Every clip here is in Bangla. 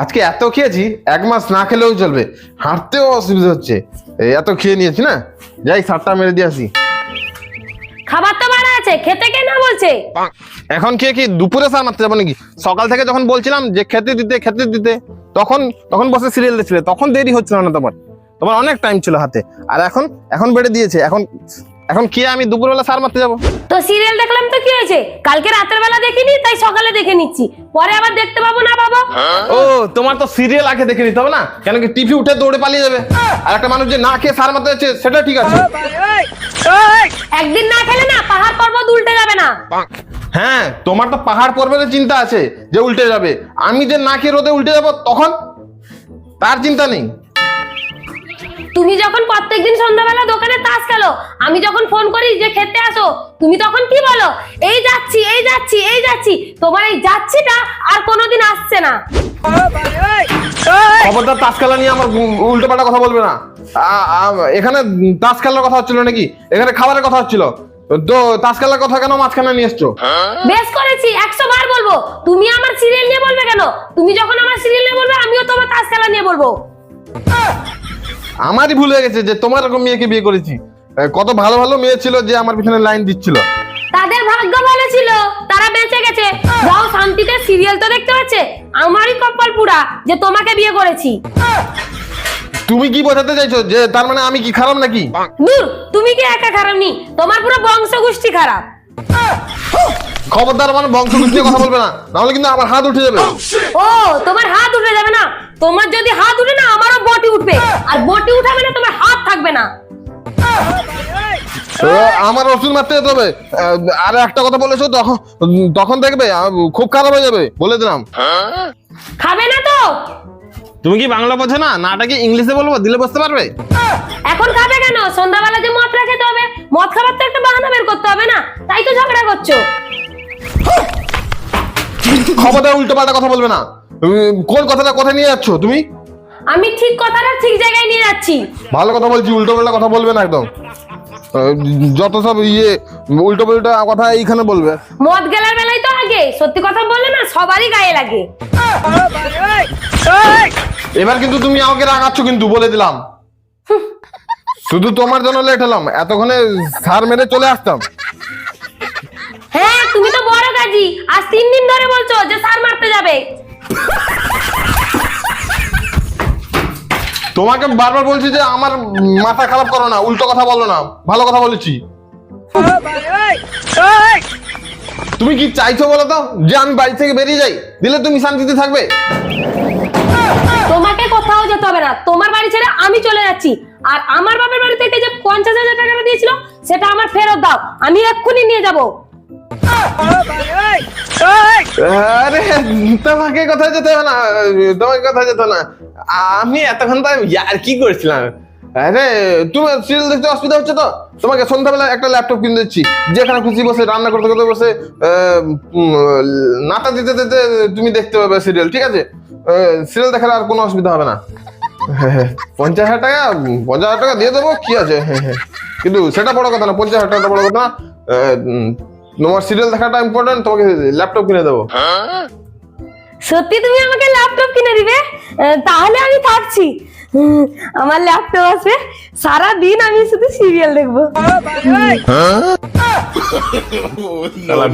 আজকে এত খেয়েছি এক মাস না খেলেও চলবে। হাঁটতেও অসুবিধা হচ্ছে। এত খেয়ে নিয়েছি না? যাই সারটা মেরে দিয়ে আসি। খাবার তো বাড়া আছে খেতে কে না বলছে? এখন খেয়ে কি দুপুরে সার মারতে যাব নাকি? সকাল থেকে যখন বলছিলাম যে খেতে দিতে খেতে দিতে তখন তখন বসে সিরিয়াল দিচ্ছিলে তখন দেরি হচ্ছিল না তোমার। তোমার অনেক টাইম ছিল হাতে। আর এখন এখন বেড়ে দিয়েছে এখন এখন কি আমি দুপুরবেলা সার মারতে যাব? তো সিরিয়াল দেখলাম তো কি হয়েছে? কালকে রাতের বেলা দেখিনি তাই সকালে দেখে নিচ্ছি। পরে আবার দেখতে পাবো না পাবো ও তোমার তো সিরিয়াল আগে দেখে নিতে হবে না? কেন কি টিভি উঠে দৌড়ে পালিয়ে যাবে? আর একটা মানুষ যে না খেয়ে সার মারতে যাচ্ছে সেটা ঠিক আছে। একদিন না খেলে না পাহাড় পর্বত উল্টে যাবে না। হ্যাঁ তোমার তো পাহাড় পর্বতের চিন্তা আছে যে উল্টে যাবে। আমি যে না খেয়ে রোদে উল্টে যাব তখন? তার চিন্তা নেই। তুমি যখন প্রত্যেকদিন সন্ধ্যাবেলা দোকানে তাস খেলো আমি যখন ফোন করি যে খেতে আসো তুমি তখন কি বলো? এই যাচ্ছি এই যাচ্ছি এই যাচ্ছি। তোমার এই যাচ্ছিটা আর কোনোদিন আসছে না। খবরদার তাস খেলা নিয়ে আমার উল্টো পাল্টা কথা বলবে না। এখানে তাস খেলার কথা হচ্ছিল নাকি? এখানে খাবারের কথা হচ্ছিল। তো তাস খেলার কথা কেন মাঝখানে নিয়ে এসছো? বেশ করেছি একশো বার বলব। তুমি আমার সিরিয়াল নিয়ে বলবে কেন? তুমি যখন আমার সিরিয়াল নিয়ে বলবে আমিও তোমার তাস খেলা নিয়ে বলব। আমারই ভুল হয়ে গেছে যে তোমার এরকম মেয়েকে বিয়ে করেছি। কত ভালো ভালো মেয়ে ছিল যে আমার পিছনে লাইন দিচ্ছিল। তাদের ভাগ্য ভালো ছিল তারা বেঁচে গেছে। যাও শান্তিতে সিরিয়াল তো দেখতে পাচ্ছে? আমারই কপাল পুরা যে তোমাকে বিয়ে করেছি। তুমি কি বোঝাতে চাইছো যে তার মানে আমি কি খারাপ নাকি? দূর তুমি কি একা খারাপ নি তোমার পুরো বংশ গোষ্ঠী খারাপ। খবরদার আমার বংশ নিয়ে কথা বলবে না নাহলে কিন্তু আমার হাত উঠে যাবে। ও তোমার হাত উঠে যাবে না? তোমার যদি হাত উঠে না আমারও আমার ওষুধ মারতে যেতে হবে। আর একটা কথা বলেছ তখন তখন দেখবে খুব খারাপ হয়ে যাবে বলে দিলাম। খাবে না তো? তুমি কি বাংলা বোঝো না? নাটা কি ইংলিশে বলব? দিলে বুঝতে পারবে? এখন খাবে কেন? সন্ধ্যাবেলা যে মদ খেতে হবে মদ খাবার তো একটা বাহানা বের করতে হবে না। তাই তো ঝগড়া করছ। খবরদার উল্টো পাল্টা কথা বলবে না। কোন কথাটা কোথায় নিয়ে যাচ্ছ তুমি? আমি ঠিক কথাটা ঠিক জায়গায় নিয়ে যাচ্ছি। ভালো কথা বলছি উল্টো পাল্টা কথা বলবে না একদম। যত সব ইয়ে উল্টো পাল্টা কথা এইখানে বলবে। মদ গেলার বেলায় তো আগে সত্যি কথা বললে না সবারই গায়ে লাগে। এবার কিন্তু তুমি আমাকে রাগাচ্ছ কিন্তু বলে দিলাম। শুধু তোমার জন্য লেট হলাম এতক্ষণে সার মেরে চলে আসতাম। হ্যাঁ তুমি তো বড় তোমাকে বারবার বলছি যে আমার মাথা খারাপ করো না উল্টো কথা বলো না ভালো কথা বলেছি। তুমি কি চাইছো বলো তো যে আমি বাড়ি থেকে বেরিয়ে যাই? দিলে তুমি শান্তিতে থাকবে? তোমাকে কোথাও যেতে হবে না। তোমার বাড়ি ছেড়ে আমি চলে যাচ্ছি। আর আমার বাবার বাড়ি থেকে যে পঞ্চাশ হাজার টাকাটা দিয়েছিল সেটা আমার ফেরত দাও। আমি এক্ষুনি নিয়ে যাব। আরে, তোমাকে কোথায় যেতে হবে না, তোমাকে কোথায় যেতে না। আমি এতক্ষণ তো আর কি করছিলাম? আরে, তুমি সিরিয়াল দেখতে অসুবিধা হচ্ছে তো? তোমাকে সন্ধ্যাবেলা একটা ল্যাপটপ কিনে দিচ্ছি, যেখানে খুশি বসে, রান্না করতে করতে বসে নাতা দিতে দিতে তুমি দেখতে পাবে সিরিয়াল ঠিক আছে? সিরিয়াল দেখার আর কোনো অসুবিধা হবে না। পঞ্চাশ হাজার টাকা, পঞ্চাশ হাজার টাকা দিয়ে দেবো, কি আছে? কিন্তু সেটা বড় কথা না, পঞ্চাশ হাজার টাকাটা বড় কথা তোমার সিরিয়াল দেখাটা ইম্পর্টেন্ট তোমাকে ল্যাপটপ কিনে দেবো। সত্যি তুমি আমাকে ল্যাপটপ কিনে দিবে? তাহলে আমি থাকছি। আমার ল্যাপটপ আছে। সারা দিন আমি শুধু সিরিয়াল দেখব।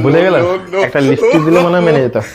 ভুলে গেলাম? একটা লিস্টি দিলে মনে মেনে যেত